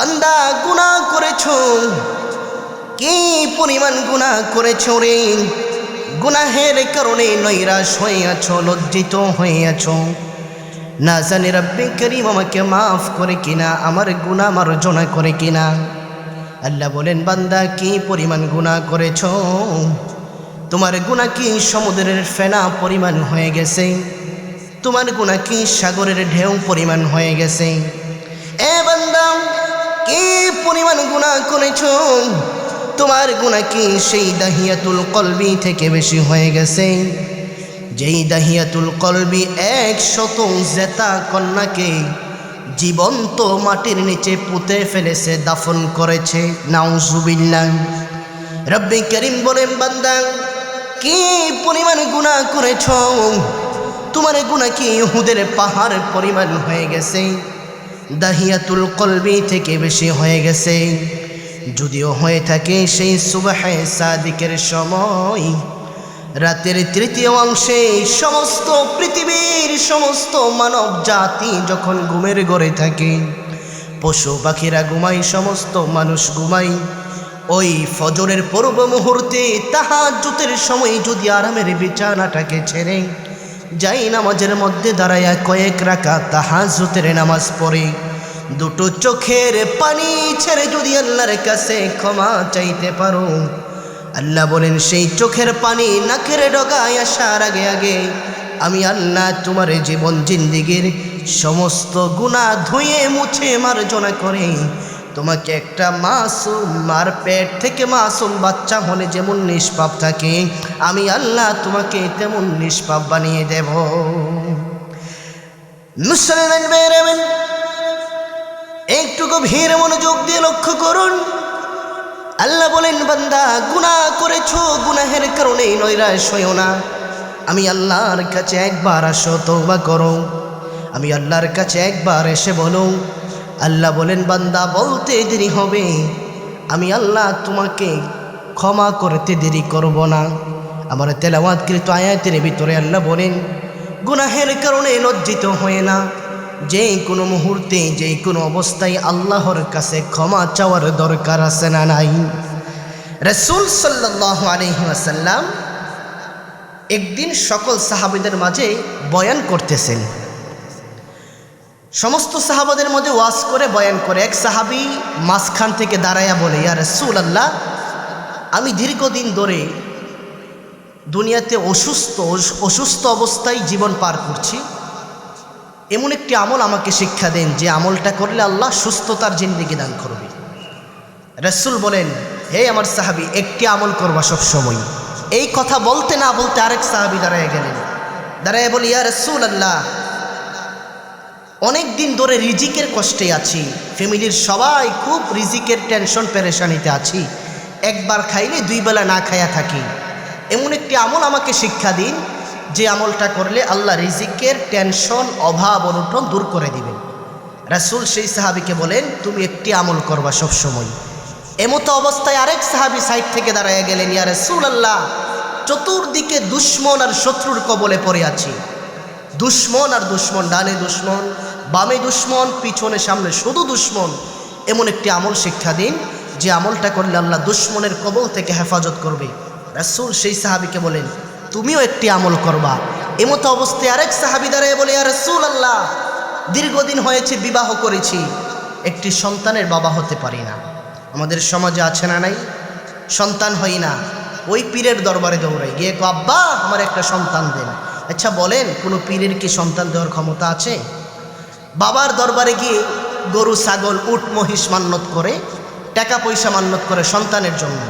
বান্দা গুনাহ করেছ? কি পরিমাণ গুনাহ করেছ রে? গুনাহের কারণে নৈরাশ হয়ে আছো লজ্জিত হয়ে আছো না জানি রব্বি করিম আমাকে মাফ করে কিনা, আমার গুনাহ মার্জনা করে কিনা। আল্লাহ বলেন, বান্দা, কি পরিমাণ গুনাহ করেছ? তোমার গুনাহ কি সমুদ্রের ফেনা পরিমাণ হয়ে গেছে? তোমার গুনাহ কি সাগরের ঢেউ পরিমাণ হয়ে গেছে? এ বান্দা কি পরিমাণ গুণা করেছ? তোমার গুনাহ কি সেই দাহিয়াতুল কলবি থেকে বেশি হয়ে গেছে? যেই দাহিয়াতুল কলবি এক শত জেতা কন্যাকে জীবন্ত মাটির নিচে পুঁতে ফেলেছে, দাফন করেছে। নাও নাউজুবিল্লাহ। রব্বি করিম বলেন, বান্দা, কি পরিমাণ গুনাহ করেছ? তোমার গুণা কি ইহুদের পাহাড় পরিমাণ হয়ে গেছে? দাহিয়াতুল কলবি থেকে বেশি হয়ে গেছে। যদিও হয়ে থাকে সেই সুবাহে সাদিকের সময়, রাতের তৃতীয় অংশে সমস্ত পৃথিবীর সমস্ত মানব জাতি যখন ঘুমের গড়ে থাকে, পশু পাখিরা ঘুমাই সমস্ত মানুষ ঘুমাই ওই ফজরের পূর্ব মুহূর্তে তাহাজ্জুতের সময় যদি আরামের বিছানাটাকে ছেড়ে যাই নামাজের মধ্যে দাঁড়াইয়া কয়েক রাখা তাহাজুতের নামাজ পড়ে। দুটো চোখের পানি ছেড়ে যদি আল্লাহর কাছে ক্ষমা চাইতে পারো। আল্লাহ বলেন, সেই চোখের পানি নাকের ডগায় আসার আগে আগে আমি আল্লাহ তোমার জীবন, জিন্দিগির সমস্ত গুণা ধুয়ে মুছে মার্জনা করে। তোমাকে একটা মাসুম, মার পেট থেকে মাসুম বাচ্চা হলে যেমন নিষ্পাপ থাকে, আমি আল্লাহ তোমাকে তেমন নিষ্পাপ বানিয়ে দেব। মুসলমান বেরবেন একটু গভীর মনোযোগ দিয়ে লক্ষ্য করুন। আল্লাহ বলেন, বান্দা, গুনাহ করেছ, গুনাহের কারণে নৈরাশ হইও না। আমি আল্লাহর কাছে একবার আসো তৌবা করো। আমি আল্লাহর কাছে একবার এসে বলো আল্লাহ বলেন, বান্দা, বলতে দেরি হবে। আমি আল্লাহ তোমাকে ক্ষমা করতে দেরি করব না। আমার তেলাওয়াতকৃত আয়াতের ভিতরে আল্লাহ বলেন, গুনাহের কারণে লজ্জিত হয় না। যে কোনো মুহূর্তে, যে কোনো অবস্থায় আল্লাহর কাছে ক্ষমা চাওয়ার দরকার আছে না নাই। রসুল সাল্লাহ আলহিহাসাল্লাম একদিন সকল সাহাবিদের মাঝে বয়ান করতেছেন। সমস্ত সাহাবাদের মধ্যে ওয়াজ করে, বয়ান করে। এক সাহাবি মাঝখান থেকে দাঁড়াইয়া বলে, ইয়া রসুল আল্লাহ আমি দীর্ঘদিন ধরে দুনিয়াতে অসুস্থ অসুস্থ অবস্থায় জীবন পার করছি। এমন একটি আমল আমাকে শিক্ষা দেন যে আমলটা করলে আল্লাহ সুস্থতার জিন্দিগি দান করবে। রসুল বলেন, হে আমার সাহাবি, একটি আমল করবা সব সময়। এই কথা বলতে না বলতে আরেক সাহাবি দাঁড়ায় গেলেন। দাঁড়ায় বলি, ইয়া রসুল আল্লাহ অনেক দিন ধরে রিজিকের কষ্টে আছি। ফ্যামিলির সবাই খুব রিজিকের টেনশন পেরেশানিতে আছি। একবার খাইলে দুই বেলা না খাইয়া থাকি। এমন একটি আমল আমাকে শিক্ষা দিন, যে আমলটা করলে আল্লাহ রিজিকের টেনশন, অভাব অনুটন দূর করে দিবেন। রাসুল সেই সাহাবিকে বলেন, তুমি একটি আমল করবা সবসময়। এমতো অবস্থায় আরেক সাহাবি সাইড থেকে দাঁড়াইয়া গেলেন, ইয়া রসুল আল্লাহ চতুর্দিকে দুশ্মন আর শত্রুর কবলে পড়ে আছি। দুশ্মন আর দুশ্মন, ডানে দুশ্মন বামে দুশ্মন, পিছনে, সামনে শুধু দুশ্মন। এমন একটি আমল শিক্ষা দিন, যে আমলটা করলে আল্লাহ দুশ্মনের কবল থেকে হেফাজত করবে। রাসুল সেই সাহাবিকে বলেন, তুমিও একটি আমল করবা। এমতো অবস্থায় আরেক সাহাবি দাঁড়ায় বলে আর রসুল আল্লাহ দীর্ঘদিন হয়েছে, বিবাহ করেছি। একটি সন্তানের বাবা হতে পারি না। আমাদের সমাজে আছে না নাই? সন্তান হই না। ওই পীরের দরবারে দৌড়াই। গিয়ে আব্বা, আমার একটা সন্তান দেন। আচ্ছা বলেন, কোনো পীরের কি সন্তান দেওয়ার ক্ষমতা আছে? বাবার দরবারে গিয়ে গরু, ছাগল, উট, মহিষ মান্যত করে, টাকা পয়সা মান্যত করে সন্তানের জন্য।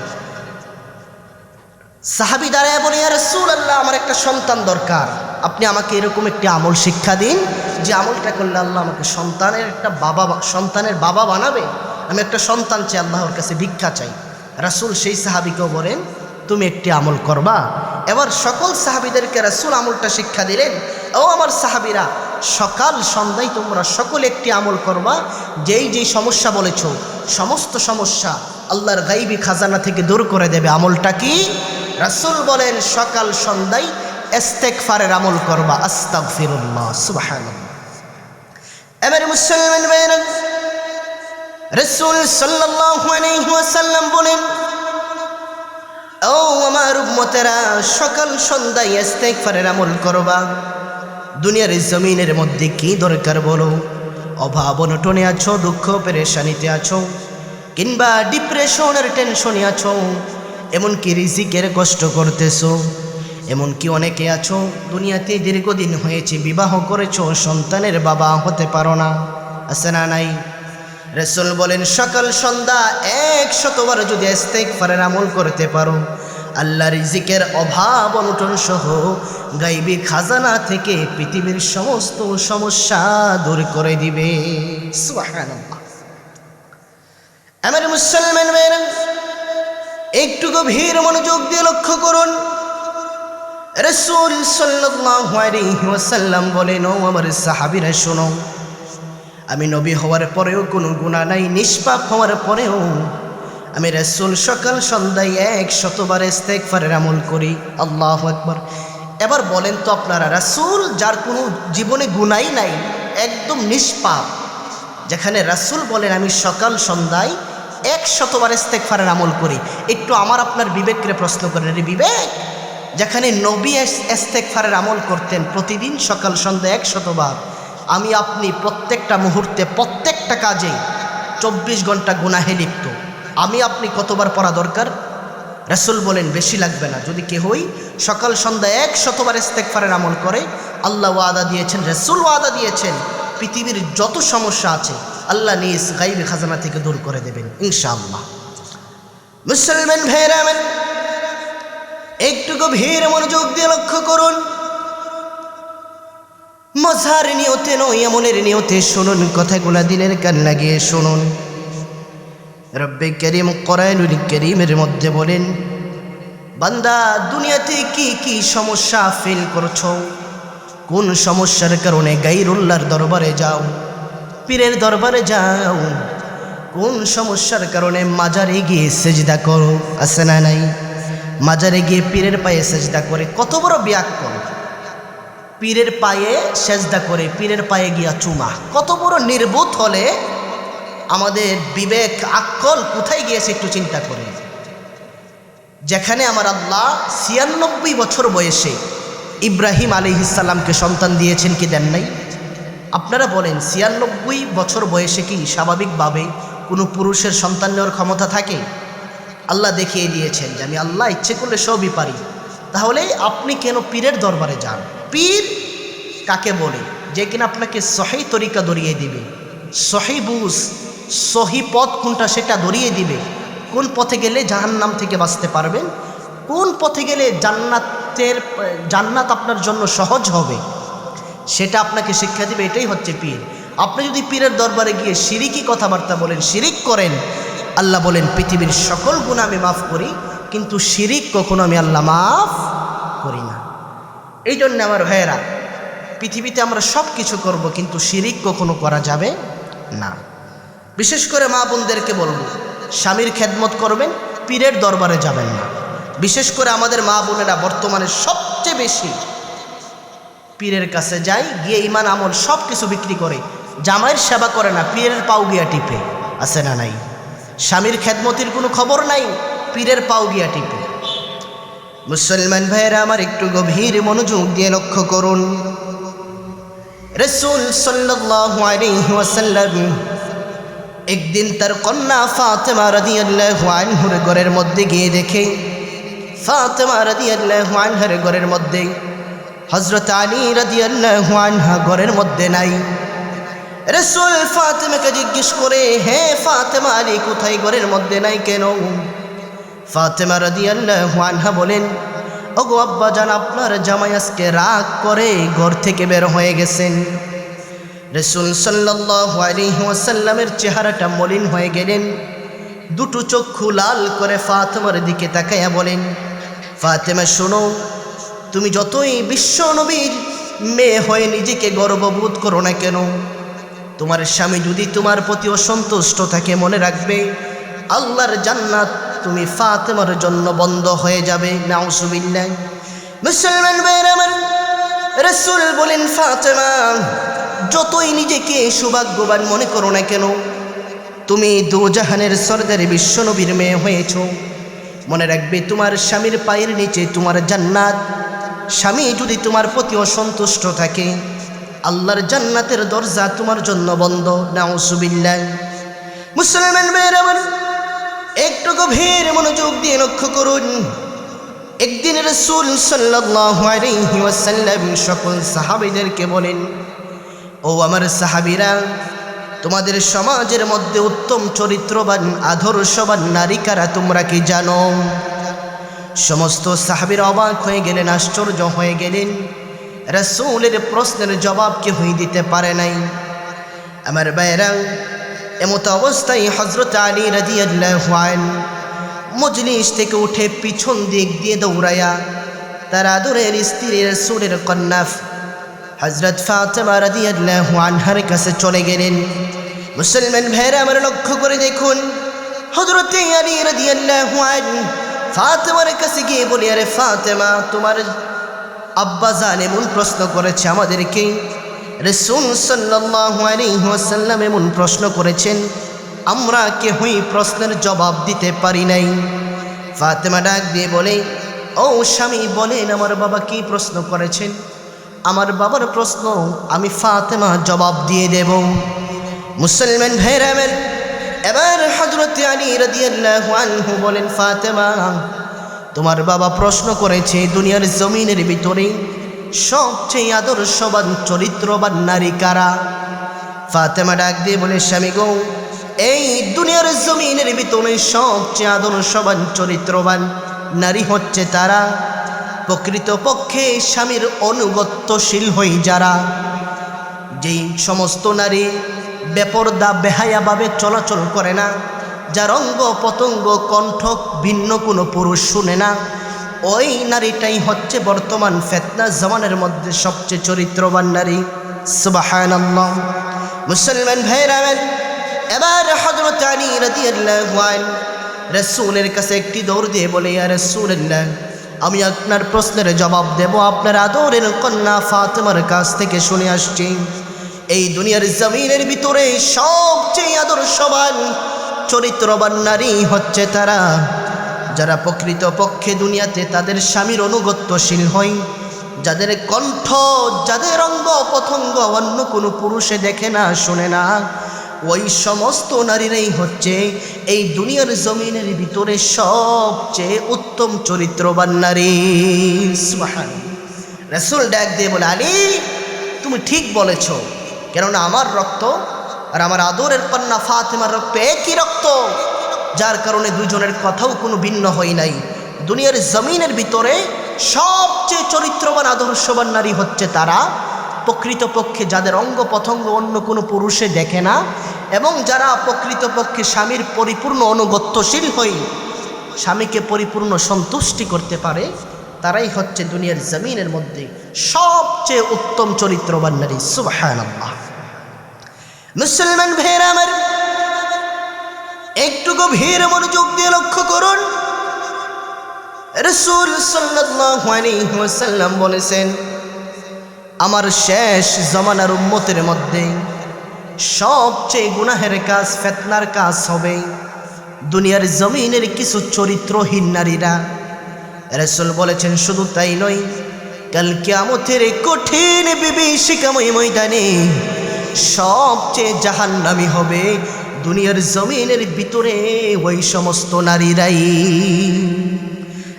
সাহাবি দাঁড়ায় বলে আর রসুল আল্লাহ আমার একটা সন্তান দরকার। আপনি আমাকে এরকম একটি আমল শিক্ষা দিন, যে আমলটা করলে আল্লাহ আমাকে সন্তানের একটা বাবা সন্তানের বাবা বানাবে। আমি একটা সন্তান চাই, আল্লাহর কাছে ভিক্ষা চাই। রাসুল সেই সাহাবিকেও বলেন তুমি একটি আমল করবা। এবার সকল সাহাবিদেরকে রাসুল আমলটা শিক্ষা দিলেন, ও আমার সাহাবিরা, সকাল সন্ধ্যায় তোমরা সকলে একটি আমল করবা, যেই যেই সমস্যা বলেছ, সমস্ত সমস্যা আল্লাহর গাইবি খাজানা থেকে দূর করে দেবে। আমলটা কি? রাসুল বলেন, সকাল সন্ধ্যায় এস্তেকফারের আমল করবা আস্তাক ফিরুল্লাহ এবার রসুল সাল্লাম বলেন ও আমার উম্মতেরা, সকাল সন্ধ্যায় ইস্তেগফারের আমল করবা। দুনিয়ার জমিনের মধ্যে কি দরকার বলো? অভাব অনটনে আছো, দুঃখ পেরেশানিতে আছো, কিংবা ডিপ্রেশনের টেনশনে আছো, এমনকি রিজিকের কষ্ট করতেছো, এমনকি অনেকে আছো, দুনিয়াতে দীর্ঘদিন হয়েছে, বিবাহ করেছ, সন্তানের বাবা হতে পারো না, আছে না নাই? রসুল বলেন, সকাল, সন্ধ্যা এক শতবার যদি ইস্তেগফারের আমল করতে পারো আল্লাহ রিজিকের অভাব, অনটন সহ গাইবি, খাজানা থেকে পৃথিবীর সমস্ত সমস্যা দূর করে দিবে। আমার মুসলমান মেয়েরা একটু গভীর মনোযোগ দিয়ে লক্ষ্য করুন। রসুল ওয়াসাল্লাম বলেন, ও আমার সাহাবীরা, শোনো আমি নবী হওয়ার পরেও কোনো গুণা নাই, নিষ্পাপ হওয়ার পরেও আমি রসুল সকাল সন্ধ্যায় এক শতবার ইস্তেগফারের আমল করি। আল্লাহ একবার এবার বলেন তো আপনারা, রাসূল যার কোনো জীবনে গুণাই নাই, একদম নিষ্পাপ, যেখানে রাসূল বলেন আমি সকাল সন্ধ্যায় এক শতবার ইস্তেগফারের আমল করি। একটু আমার আপনার বিবেককে প্রশ্ন করেন রে বিবেক? যেখানে নবী ইস্তেগফারের আমল করতেন, প্রতিদিন সকাল সন্ধ্যা এক শতবার। আমি আপনি প্রত্যেকটা মুহূর্তে প্রত্যেকটা কাজে চব্বিশ ঘণ্টা গুনাহে লিপ্ত। আমি আপনি কতবার পড়া দরকার? রাসুল বলেন, বেশি লাগবে না। যদি কেহই সকাল, সন্ধ্যা এক শতবার ইস্তেকফারের আমল করে, আল্লাহ ওয়াদা দিয়েছেন, রাসুল ওয়াদা দিয়েছেন, পৃথিবীর যত সমস্যা আছে, আল্লাহ নিজ গাইবি খাজানা থেকে দূর করে দেবেন, ইনশাআল্লাহ। মুসলমান ভাইরা আমার, একটু গভীর মনোযোগ দিয়ে লক্ষ্য করুন। মজার নিয়তে নয় এমনের নিয়তে শুনুন কথাগুলা দিনের কান লাগিয়ে শুনুন। রব্বে করিম করায়নুল করিমের মধ্যে বলেন, বান্দা, দুনিয়াতে কি কি সমস্যা ফেল করছ? কোন সমস্যার কারণে গাইরুল্লার দরবারে যাও, পীরের দরবারে যাও? কোন সমস্যার কারণে মাজারে গিয়ে সেজদা করো? আছে না নাই? মাজারে গিয়ে পীরের পায়ে সেজদা করে কত বড় ব্যাকরণ পীরের পায়ে সেজদা করে, পীরের পায়ে গিয়া চুমা। কত বড় নির্বোধ হলে আমাদের বিবেক আক্কল কোথায় গিয়েছে একটু চিন্তা করে। যেখানে আমার আল্লাহ ছিয়ানব্বই বছর বয়সে ইব্রাহিম আলী ইসাল্লামকে সন্তান দিয়েছেন কি দেন নাই? আপনারা বলেন, ছিয়ানব্বই বছর বয়সে কি স্বাভাবিকভাবে কোনো পুরুষের সন্তান নেওয়ার ক্ষমতা থাকে? আল্লাহ দেখিয়ে দিয়েছেন যে আমি আল্লাহ ইচ্ছে করলে সবই পারি। তাহলে আপনি কেন পীরের দরবারে যান? পীর কাকে বলে? যে কিনা আপনাকে সহি তরিকা ধরিয়ে দিবে। সহি বুঝ, সহি পথ কোনটা সেটা ধরিয়ে দিবে। কোন পথে গেলে জাহান্নাম থেকে বাঁচতে পারবেন? কোন পথে গেলে জান্নাতের, জান্নাত আপনার জন্য সহজ হবে? সেটা আপনাকে শিক্ষা দিবে, এটাই হচ্ছে পীর। আপনি যদি পীরের দরবারে গিয়ে সিরিকি কথাবার্তা বলেন, শিরিক করেন, আল্লাহ বলেন, পৃথিবীর সকল গুণ আমি মাফ করি, কিন্তু শিরিক কখনো আমি আল্লাহ মাফ করি না। এই জন্য আমার ভাইয়েরা, পৃথিবীতে আমরা সব কিছু করব, কিন্তু শিরিক কখনো করা যাবে না। বিশেষ করে মা বোনদেরকে বলব, স্বামীর খেদমত করবেন, পীরের দরবারে যাবেন না। বিশেষ করে আমাদের মা বোনেরা বর্তমানে সবচেয়ে বেশি পীরের কাছে যায়, গিয়ে ইমান আমল সব কিছু বিক্রি করে। জামাইয়ের সেবা করে না, পীরের পাও গিয়া টিপে। আছে না নাই? স্বামীর খেদমতির কোনো খবর নাই, পীরের পাও গিয়া টিপে। মুসলমান ভাইয়েরা, আমার একটু গভীর মনোযোগ দিয়ে লক্ষ্য করুন। রসুল সাল্লাম একদিন তার কন্যা ফাতেমা রাদিয়াল্লাহু আনহুর ঘরের মধ্যে গিয়ে দেখে, ফাতেমা রাদিয়াল্লাহু আনহার ঘরের মধ্যে হজরত আলী রাদিয়াল্লাহু আনহা ঘরের মধ্যে নাই। রসুল ফাতেমাকে জিজ্ঞেস করে, হে ফাতেমা আলী, কোথায় ঘরের মধ্যে নাই কেন? ফাতেমা রাদিয়াল্লাহু আনহা বলেন, ওগো আব্বা জান, আপনার জামাই আজকে রাগ করে ঘর থেকে বের হয়ে গেছেন। রসুল সাল্লাহ আলিহাসাল্লামের চেহারাটা মলিন হয়ে গেলেন। দুটো চক্ষু লাল করে ফাতেমার দিকে তাকাইয়া বলেন, ফাতেমা, শোনো, তুমি যতই বিশ্ব নবীর মেয়ে হয়ে নিজেকে গর্ববোধ করো না কেন? তোমার স্বামী যদি তোমার প্রতি অসন্তুষ্ট থাকে মনে রাখবে, আল্লাহর জান্নাত তুমি ফাতেমার জন্য বন্ধ হয়ে যাবে নাউসুবিল্লাহ মুসলমান ভাইয়ের আমার, রসুল বলেন, ফাতেমা, যতই নিজেকে সৌভাগ্যবান মনে করো না কেন, তুমি দুজাহানের সর্দারে বিশ্বনবীর মেয়ে হয়েছ। মনে রাখবে, তোমার স্বামীর পায়ের নিচে তোমার জান্নাত। স্বামী যদি তোমার প্রতি অসন্তুষ্ট থাকে, আল্লাহর জান্নাতের দরজা তোমার জন্য বন্ধ নাউসুবিল্লাহ মুসলমান ভাইয়ের আমার একটু গভীর মনোযোগ দিয়ে লক্ষ্য করুন। একদিন রসুল ওয়াসাল্লাম সকল সাহাবীদেরকে বলেন, ও আমার সাহাবিরা, তোমাদের সমাজের মধ্যে উত্তম চরিত্রবান, আদর্শবান নারী কারা তোমরা কি জানো? সমস্ত সাহাবীর অবাক হয়ে গেলেন, আশ্চর্য হয়ে গেলেন। রসুলের প্রশ্নের জবাব কেউই দিতে পারে নাই। আমার বাইরা এমত অবস্থায় হজরত আলী রাজি আল্লাহান মজলিস থেকে উঠে পিছন দিক দিয়ে দৌড়ায়া তার আদরের স্ত্রীর সুরের কন্যাফ হজরত ফাতেমা রাজি আল্লাহানহার কাছে চলে গেলেন। মুসলমান ভাইরা, আমার লক্ষ্য করে দেখুন হজরত আলী রাজি আল্লাহান ফাতেমার কাছে গিয়ে বলি, আরে ফাতেমা, তোমার আব্বা জান এমন প্রশ্ন করেছে আমাদেরকে রসুল ওয়াসাল্লাম এমন প্রশ্ন করেছেন, আমরা কেহই প্রশ্নের জবাব দিতে পারি নাই। ফাতেমা ডাক দিয়ে বলে, ও স্বামী, বলেন আমার বাবা কি প্রশ্ন করেছেন? আমার বাবার প্রশ্ন আমি ফাতেমা জবাব দিয়ে দেব। মুসলমান ভাইরামের এবার হজরত আলী আনহু বলেন, ফাতেমা, তোমার বাবা প্রশ্ন করেছে দুনিয়ার জমিনের ভিতরে সবচেয়ে আদর্শবান, চরিত্রবান নারী কারা? ফাতেমা ডাক দিয়ে বলে, স্বামী গো, এই দুনিয়ার জমিনের ভিতরে সবচেয়ে আদর্শবান, চরিত্রবান নারী হচ্ছে তারা। প্রকৃতপক্ষে স্বামীর অনুগত্যশীল হই যারা। যেই সমস্ত নারী বেপরদা, বেহায়াভাবে চলাচল করে না, যার অঙ্গ পতঙ্গ কণ্ঠ ভিন্ন কোনো পুরুষ শুনে না ওই নারীটাই হচ্ছে বর্তমান ফেতনা জমানের মধ্যে সবচেয়ে চরিত্রবান নারী। সুবাহান মুসলমান ভাইরামেন এবার হজরত আলী রাদিয়াল্লাহু রসুলের কাছে একটি দৌড় দিয়ে বলে, ইয়া রসুল্লাহ আমি আপনার প্রশ্নের জবাব দেব। আপনার আদরের কন্যা ফাতেমার কাছ থেকে শুনে আসছি। এই দুনিয়ার জমিনের ভিতরে সবচেয়ে আদর্শবান, চরিত্রবান নারী হচ্ছে তারা যারা প্রকৃত পক্ষে দুনিয়াতে তাদের স্বামীর অনুগত্যশীল হয়, যাদের কণ্ঠ, যাদের অঙ্গ পতঙ্গ অন্য কোনো পুরুষে দেখে না, শোনে না, ওই সমস্ত নারীরাই হচ্ছে এই দুনিয়ার জমিনের ভিতরে সবচেয়ে উত্তম চরিত্রবান নারী। রসুল ডাক দিয়ে বলে, আলী, তুমি ঠিক বলেছ, কেননা আমার রক্ত আর আমার আদরের কন্যা ফাতেমার রক্ত একই রক্ত। যার কারণে দুজনের কথাও কোনো ভিন্ন হয় নাই। দুনিয়ার জমিনের ভিতরে সবচেয়ে চরিত্রবান, আদর্শবান নারী হচ্ছে তারা। প্রকৃতপক্ষে যাদের অঙ্গ পতঙ্গ অন্য কোনো পুরুষে দেখে না এবং যারা প্রকৃতপক্ষে স্বামীর পরিপূর্ণ অনুগত্যশীল হই স্বামীকে পরিপূর্ণ সন্তুষ্টি করতে পারে, তারাই হচ্ছে দুনিয়ার জমিনের মধ্যে সবচেয়ে উত্তম চরিত্রবান নারী। সুবাহান মুসলমান ভাইয়ের আমার একটু গভীর মনোযোগ দিয়ে লক্ষ্য করুন। সাল্লাম বলেছেন, আমার শেষ জমানার উম্মতের মধ্যে সবচেয়ে গুনাহের কাজ, ফেতনার কাজ হবে দুনিয়ার জমিনের কিছু চরিত্রহীন নারীরা। রসুল বলেছেন, শুধু তাই নয়, কাল কেমতের কঠিন বিভীষিকাময় ময়দানে সবচেয়ে জাহান্নামি হবে দুনিয়ার জমিনের ভিতরে ওই সমস্ত নারীরাই।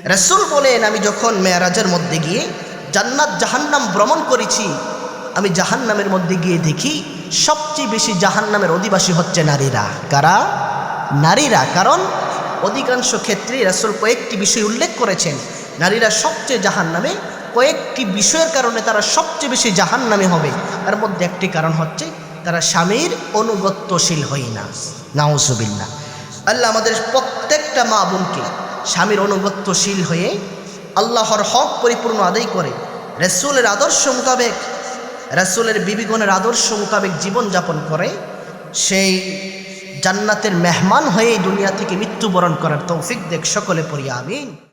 রসুল বলেন, আমি যখন মেয়ারাজের মধ্যে গিয়ে জান্নাত জাহান্নাম ভ্রমণ করেছি, আমি জাহান্নামের মধ্যে গিয়ে দেখি সবচেয়ে বেশি জাহান্নামের অধিবাসী হচ্ছে নারীরা। কারা? নারীরা। কারণ অধিকাংশ ক্ষেত্রে রাসুল কয়েকটি বিষয় উল্লেখ করেছেন। নারীরা সবচেয়ে জাহান নামে কয়েকটি বিষয়ের কারণে তারা সবচেয়ে বেশি জাহান নামে হবে। তার মধ্যে একটি কারণ হচ্ছে তারা স্বামীর অনুগত্যশীল হই না। নাউসুবিল্লা আল্লাহ আমাদের প্রত্যেকটা মা বোনকে স্বামীর অনুগত্যশীল হয়ে আল্লাহর হক পরিপূর্ণ আদায় করে, রসুলের আদর্শ মোতাবেক, রসুলের বিবিগণের আদর্শ মোতাবেক জীবনযাপন করে, সেই জান্নাতের মেহমান হয়ে দুনিয়া থেকে মৃত্যুবরণ করার তৌফিক দেখ সকলে পড়ি, আমিন।